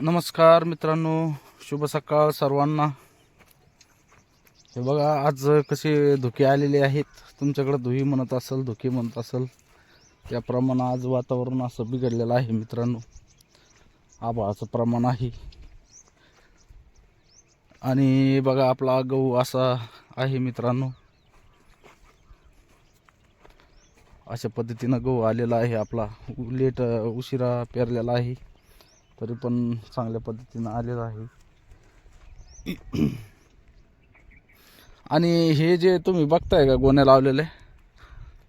नमस्कार मित्रांनो शुभ सकाळ सर्वांना. हे बघा आज कसे धुके आलेले आहेत. तुमच्याकडे धुई म्हणत असेल धुके म्हणत असेल त्याप्रमाणे आज वातावरण असं बिघडलेलं आहे मित्रांनो. आभाळाचं प्रमाण आहे. आणि बघा आपला गहू असा आहे मित्रांनो. अशा पद्धतीनं गहू आलेला आहे आपला. लेट उशिरा पेरलेला आहे. तरी पण चांगल्या पद्धतीनं आलेलं आहे. आणि हे जे तुम्ही बघताय का गोण्या लावलेले?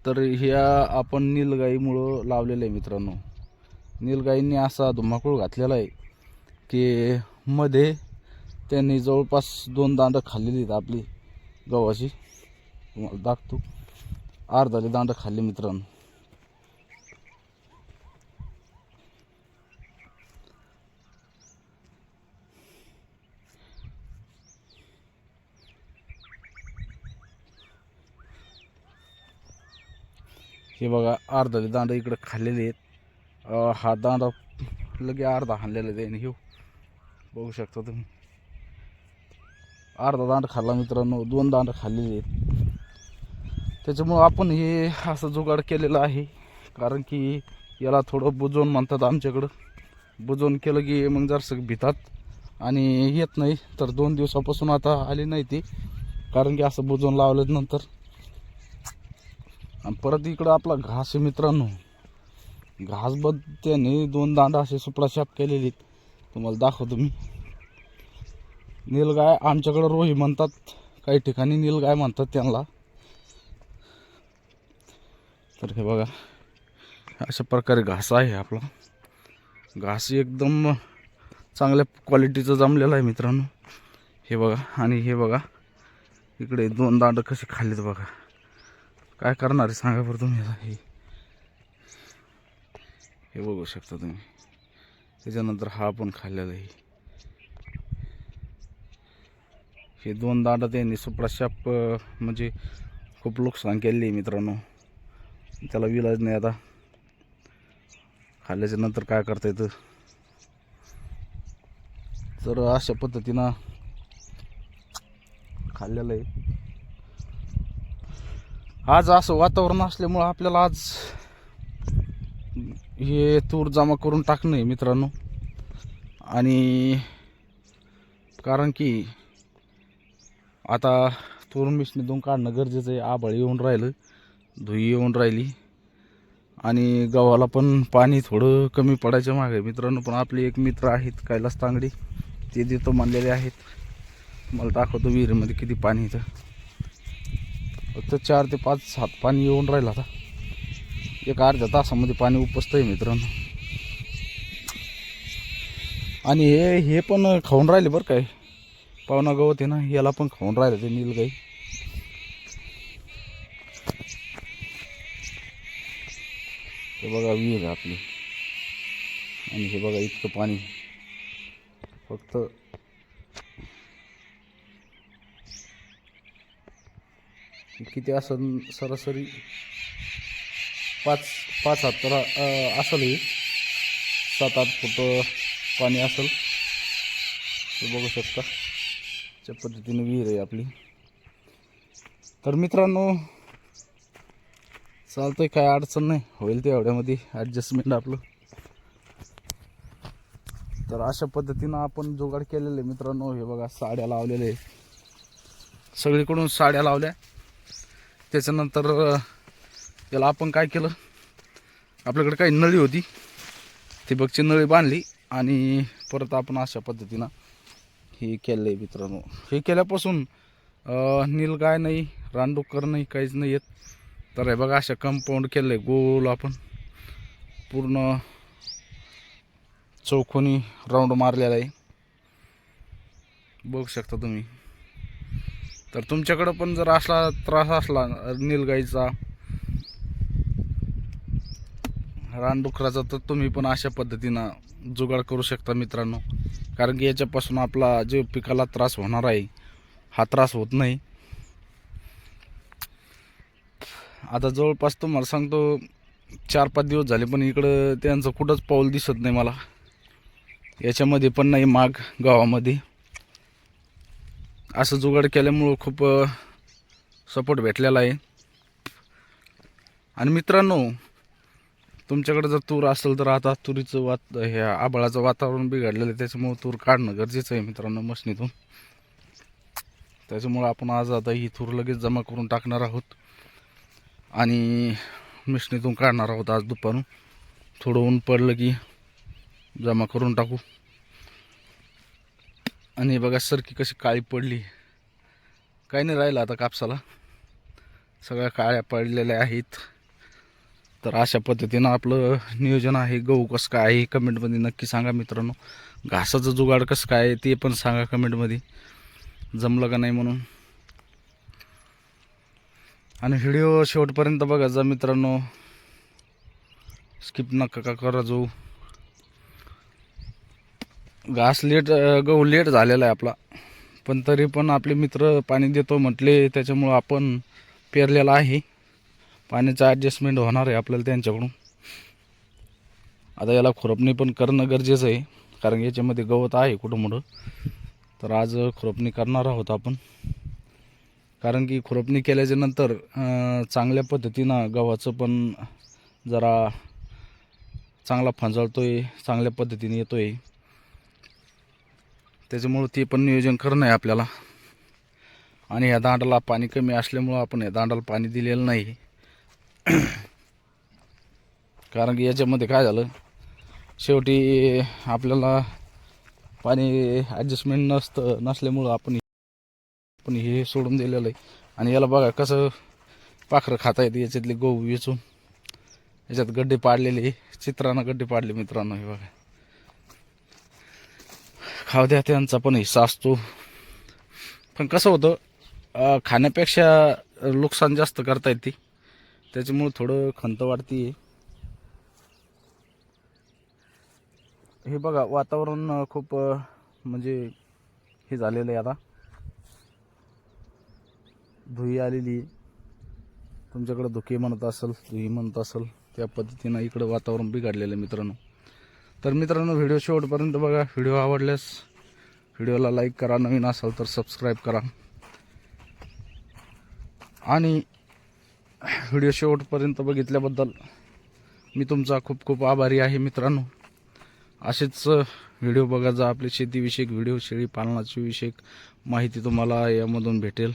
तर ह्या आपण नीलगाईमुळं लावलेलं आहे मित्रांनो. नीलगाईंनी असा धुमाकूळ घातलेला आहे की मध्ये त्यांनी जवळपास दोन दांडं खाल्लेली आहेत आपली गव्हाची. तुम्हाला दाखतो अर्धाली दांडं खाल्ली मित्रांनो. हे बघा अर्धाले दांड इकडं खाल्लेले आहेत. हा दांडा लगे अर्धा हाणलेला आहे आणि हे बघू शकता तुम्ही. अर्धा दांड खाल्ला मित्रांनो दोन दांड खाल्लेले आहेत. त्याच्यामुळं आपण हे असं जुगाड केलेलं आहे कारण की याला थोडं बुजवून म्हणतात आमच्याकडं. बुजवून केलं की मग जरसं भितात आणि येत नाही. तर दोन दिवसापासून आता आली नाही ती कारण की असं बुजवून लावलं नंतर. आणि परत इकडं आपला घास आहे मित्रांनो. घास त्याने दोन दांडा असे सुपडाशाप केलेले तुम्हाला दाखवतो मी. नीलगाय आमच्याकडं रोही म्हणतात. काही ठिकाणी नीलगाय म्हणतात त्यांना. तर हे बघा अशा प्रकारे घास आहे आपला. घास एकदम चांगल्या क्वालिटीचं जमलेलं आहे मित्रांनो. हे बघा आणि हे बघा इकडे दोन दांड कसे खाल्लेत बघा. काय करणार आहे? सांगा बरं तुम्ही आता हे. हे बघू शकता तुम्ही. त्याच्यानंतर हा पण खाल्लेला आहे. हे दोन दांडा त्यांनी सुप्रशाप म्हणजे खूप नुकसान केलेली आहे मित्रांनो. त्याला विलाज नाही आता. खाल्ल्याच्या नंतर काय करता येतं? तर अशा पद्धतीनं खाल्लेलं आहे. आज असं वातावरण असल्यामुळं आपल्याला आज हे तूर जमा करून टाकणं आहे मित्रांनो. आणि कारण की आता तूर मिशनीतून काढणं गरजेचं आहे. आभाळ येऊन राहिलं धुई येऊन राहिली. आणि गव्हाला पण पाणी थोडं कमी पडायच्या मागे मित्रांनो. पण आपले एक मित्र आहेत कैलास तांगडी. ते देतो मानलेले आहेत. मला दाखवतो विहिरीमध्ये किती पाणी येतं फक्त चार ते पाच सात पाणी येऊन राहिलं आता. एक अर्ध्या तासामध्ये पाणी उपसतं आहे मित्रांनो. आणि हे हे पण खाऊन राहिले बरं काय. पाहुणा गवत आहे ना याला पण खाऊन राहिलं ते नीलगाई हे बघा विहीर आहे आपली. आणि हे बघा इतकं पाणी. फक्त किती असं सरासरी पाच पाच हात. तर असेल हे. सात आठ फूट पाणी असेल. हे बघू शकता. त्या पद्धतीने विहीर आहे आपली. तर मित्रांनो चालतंय. काय अडचण नाही. होईल ते एवढ्यामध्ये ॲडजस्टमेंट आपलं. तर अशा पद्धतीनं आपण जुगाड केलेलं आहे मित्रांनो. हे बघा साड्या लावलेल्या आहे सगळीकडून साड्या लावल्या. त्याच्यानंतर याला आपण काय केलं? आपल्याकडे काही नळी होती. ठिबकची नळी बांधली आणि परत आपण अशा पद्धतीनं हे केलं आहे मित्रांनो. हे केल्यापासून नीलगाय नाही रानडुक्कर नाही काहीच नाही येत. तर हे बघा अशा कंपाऊंड केलं आहे गोल आपण. पूर्ण चौकोनी राऊंड मारलेला आहे. बघू शकता तुम्ही. तर तुमच्याकडं पण जर असला त्रास असला नीलगाईचा रानडुकराचा तर तुम्ही पण अशा पद्धतीनं जुगाड करू शकता मित्रांनो. कारण की याच्यापासून आपला जे पिकाला त्रास होणार आहे. हा त्रास होत नाही. आता जवळपास तुम्हाला सांगतो चार पाच दिवस झाले पण इकडं त्यांचं कुठंच पाऊल दिसत नाही मला. याच्यामध्ये पण नाही माग गावामध्ये. असं जुगाड केल्यामुळं खूप सपोर्ट भेटलेला आहे. आणि मित्रांनो तुमच्याकडे जर तूर असेल तर आता तुरीचं वात हे आबाळाचं वातावरण बिघडलेलं आहे. त्याच्यामुळं तूर काढणं गरजेचं आहे मित्रांनो मशनीतून. त्याच्यामुळं आपण आज आता ही तूर लगेच जमा करून टाकणार आहोत. आणि मिशनीतून काढणार आहोत आज दुपारून. थोडं ऊन पडलं की जमा करून टाकू. आणि बघा सरकी कशी काळी पडली. काही नाही राहिलं आता कापसाला. सगळ्या काळ्या पडलेल्या आहेत. तर अशा पद्धतीनं आपलं नियोजन आहे. गहू कसं काय आहे कमेंटमध्ये नक्की सांगा मित्रांनो. घासाचं जुगाड कसं काय आहे ते पण सांगा कमेंटमध्ये जमलं का नाही म्हणून. आणि व्हिडिओ शेवटपर्यंत बघायचा मित्रांनो. स्किप नका का करा जाऊ घास लेट गहू लेट झालेला आहे आपला. पण तरी पण आपले मित्र पाणी देतो म्हटले त्याच्यामुळं आपण पेरलेला आहे. पाण्याचं ॲडजस्टमेंट होणार आहे आपल्याला त्यांच्याकडून. आता याला खुरपणी पण करणं गरजेचं आहे कारण याच्यामध्ये गवत आहे कुठं मोठं. तर आज खुरपणी करणार आहोत आपण. कारण की खुरपणी केल्याच्यानंतर चांगल्या पद्धतीनं गव्हाचं पण जरा चांगला फंजाळतोय चांगल्या पद्धतीने येतो आहे त्याच्यामुळं ते पण नियोजन करणं आहे आपल्याला. आणि या दांडाला पाणी कमी असल्यामुळं आपण या दांडाला पाणी दिलेलं नाही. कारण की याच्यामध्ये काय झालं? शेवटी आपल्याला पाणी ॲडजस्टमेंट नसतं नसल्यामुळं आपण आपण हे सोडून दिलेलं आहे. आणि याला बघा कसं पाखरं खाता येते याच्यातले गहू वेचून. याच्यात गड्डे पाडलेले चित्रानं गड्डे पाडले मित्रांनो हे बघा. खाऊ त्यांचा पण हिस्सा असतो. पण कसं होतं खाण्यापेक्षा नुकसान जास्त करता येते. त्याच्यामुळं थोडं खंत वाढते हे बघा वातावरण खूप म्हणजे हे झालेलं आहे आता. धुई आलेली आहे. तुमच्याकडं धुके म्हणत असेल धुई म्हणत असेल त्या पद्धतीनं इकडं वातावरण बिघडलेलं आहे मित्रांनो. तर मित्रांनो व्हिडिओ शेवटपर्यंत बघा. व्हिडिओ आवडल्यास व्हिडिओला लाईक करा. नवीन असाल तर सबस्क्राईब करा. आणि व्हिडिओ शेवटपर्यंत बघितल्याबद्दल मी तुमचा खूप खूप आभारी आहे मित्रांनो. असेच व्हिडिओ बघा. जा आपले शेतीविषयक व्हिडिओ शेळी पालनाची विषयक माहिती तुम्हाला यामधून भेटेल.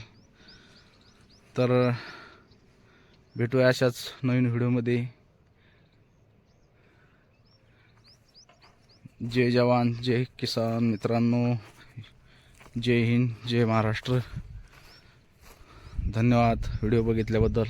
तर भेटूया अशाच नवीन व्हिडिओमध्ये जय जवान जय किसान मित्रांनो जय हिंद जय महाराष्ट्र. धन्यवाद व्हिडिओ बघितल्याबद्दल.